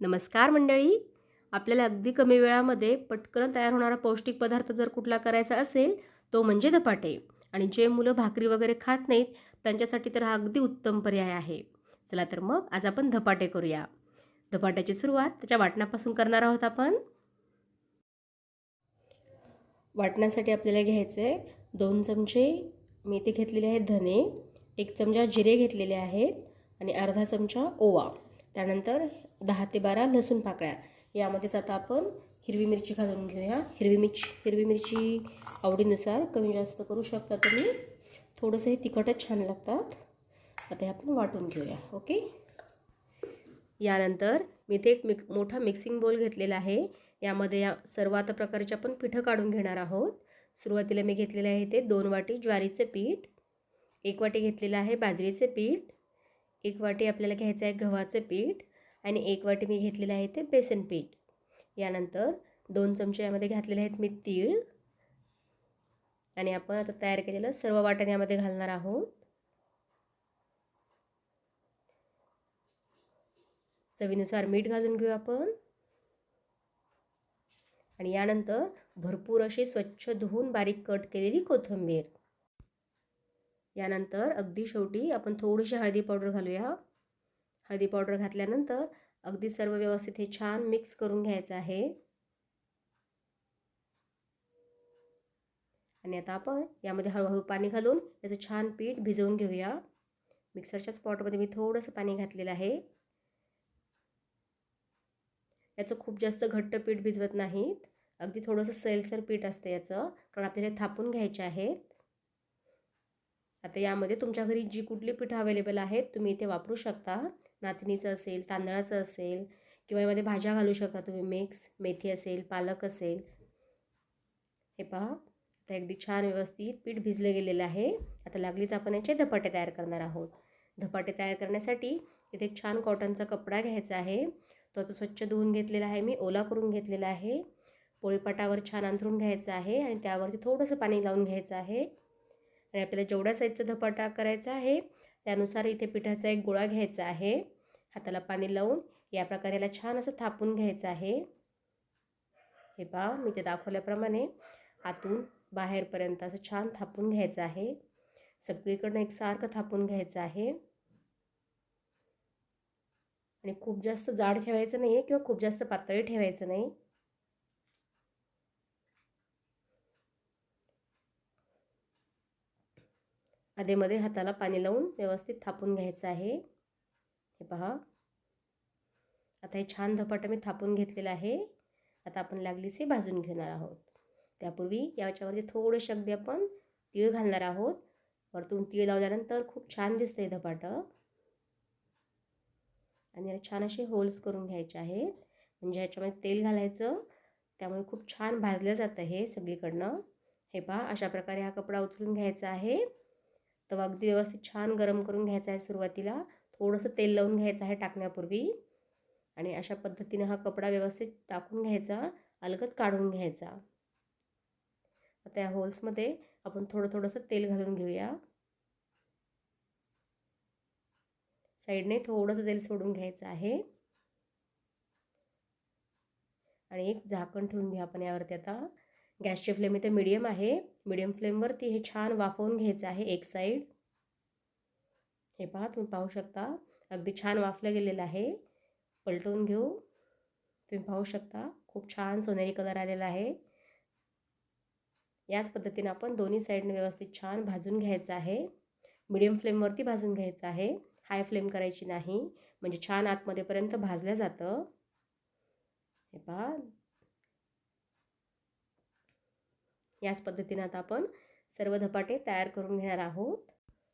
नमस्कार मंडळी. आपल्याला अगदी कमी वेळामध्ये पटकन तयार होणारा पौष्टिक पदार्थ जर कुठला करायचा असेल तो म्हणजे धपाटे. आणि जे मुलं भाकरी वगैरे खात नाहीत त्यांच्यासाठी तर हा अगदी उत्तम पर्याय आहे. चला तर मग आज आपण धपाटे करूया. धपाट्याची सुरुवात त्याच्या वाटणापासून करणार आहोत आपण. वाटण्यासाठी आपल्याला घ्यायचं आहे दोन चमचे मेथी घेतलेले आहेत धने एक चमचा जिरे घेतलेले आहेत आणि अर्धा चमचा ओवा. त्यानंतर दहा ते बारा लसूण पाकळ्या. यामध्येच आता आपण हिरवी मिरची घालून घेऊया. हिरवी मिरची हिरवी मिरची आवडीनुसार कमी जास्त करू शकता तुम्ही. थोडंसं हे तिखटच छान लागतात. आता हे आपण वाटून घेऊया. ओके? यानंतर मी ते एक मिक मोठा मिक्सिंग बोल घेतलेला आहे. यामध्ये या सर्व आता प्रकारचे आपण पिठं काढून घेणार आहोत. सुरुवातीला मी घेतलेले आहे ते दोन वाटी ज्वारीचे पीठ एक वाटी घेतलेलं आहे बाजरीचे पीठ एक वाटी आपल्याला घ्यायचं आहे गव्हाचं पीठ आणि एक वाटी मी घेतलेलं आहे ते बेसन पीठ. यानंतर दोन चमचे यामध्ये घातलेले आहेत मी तीळ. आणि आपण आता तयार केलेलं सर्व वाटण यामध्ये घालणार आहोत. चवीनुसार मीठ घालून घेऊ आपण. आणि यानंतर भरपूर अशी स्वच्छ धुवून बारीक कट केलेली कोथिंबीर. यानंतर अगदी शेवटी आपण थोडीशी हळदी पावडर घालूया. हळदी पावडर घातल्यानंतर अगदी सर्व व्यवस्थित हे छान मिक्स करून घ्यायचं आहे. आणि आता आपण यामध्ये हळूहळू पाणी घालून याचं छान पीठ भिजवून घेऊया. मिक्सरच्या स्पॉटमध्ये मी थोडंसं पाणी घातलेलं आहे. याचं खूप जास्त घट्ट पीठ भिजवत नाहीत. अगदी थोडंसं सैलसर पीठ असतं याचं कारण आपल्याला थापून घ्यायचे आहेत. आता यामध्ये तुमच्या घरी जी कुठली पिठं अवेलेबल आहेत तुम्ही इथे वापरू शकता. नाचणीचं असेल तांदळाचं असेल किंवा यामध्ये भाज्या घालू शकता तुम्ही. मिक्स मेथी असेल पालक असेल. हे पहा. तर अगदी छान व्यवस्थित पीठ भिजलं गेलेलं आहे. आता लागलीच आपण याचे धपाटे तयार करणार आहोत. धपाटे तयार करण्यासाठी इथे एक छान कॉटनचा कपडा घ्यायचा आहे. तो आता स्वच्छ धुवून घेतलेला आहे मी ओला करून घेतलेला आहे. पोळीपाटावर छान अंथरून घ्यायचं आहे आणि त्यावरती थोडंसं पाणी लावून घ्यायचं आहे. आणि आपल्याला जेवढ्या साईजचा धपाटा करायचा आहे त्यानुसार इथे पिठाचा एक गोळा घ्यायचा आहे. हाताला पाणी लावून या प्रकारे याला छान असं थापून घ्यायचं आहे. हे पहा मी ते दाखवल्याप्रमाणे आतून बाहेरपर्यंत असं छान थापून घ्यायचं आहे. सगळीकडनं एकसारखं थापून घ्यायचं आहे. आणि खूप जास्त जाड ठेवायचं नाही आहे किंवा खूप जास्त पातळी ठेवायचं नाही. अधेमध्ये हाताला पाणी लावून व्यवस्थित थापून घ्यायचं आहे. हे पहा. आता हे छान धपाटं मी थापून घेतलेलं आहे. आता आपण लागलीच हे भाजून घेणार आहोत. त्यापूर्वी याच्यावरती थोडेसे अगदी आपण तीळ घालणार आहोत. वरतून तीळ लावल्यानंतर खूप छान दिसतं हे धपाटं. आणि याला छान असे होल्स करून घ्यायचे आहेत. म्हणजे याच्यामध्ये तेल घालायचं. त्यामुळे खूप छान भाजलं जातं हे सगळीकडनं. हे पहा अशा प्रकारे हा कपडा उचलून घ्यायचा आहे. तवा अगदी व्यवस्थित छान गरम करून घ्यायचा आहे सुरुवातीला. थोडंसं तेल लावून घ्यायचं आहे टाकण्यापूर्वी आणि अशा पद्धतीने हा कपडा व्यवस्थित टाकून घ्यायचा अलगद काढून घ्यायचा. आता या होल्समध्ये आपण थोडं थोडंसं तेल घालून घेऊया. साईडने थोडंसं तेल सोडून घ्यायचं आहे. आणि एक झाकण ठेवून घेऊ आपण यावरती आता. गॅसची फ्लेम इथे मीडियम आहे. मीडियम फ्लेमवरती हे छान वाफवून घ्यायचं आहे एक साईड. हे पहा तुम्ही पाहू शकता. अगदी छान वाफलं गेलेलं आहे. पलटवून घेऊ. तुम्ही पाहू शकता खूप छान सोनेरी कलर आलेला आहे. याच पद्धतीने आपण दोन्ही साईडने व्यवस्थित छान भाजून घ्यायचं आहे. मिडियम फ्लेमवरती भाजून घ्यायचं आहे. हाय फ्लेम करायची नाही. म्हणजे छान आतमध्येपर्यंत भाजलं जातं. हे पहा. याच पद्धतीने आता आपण सर्व धपाटे तयार करून घेणार आहोत.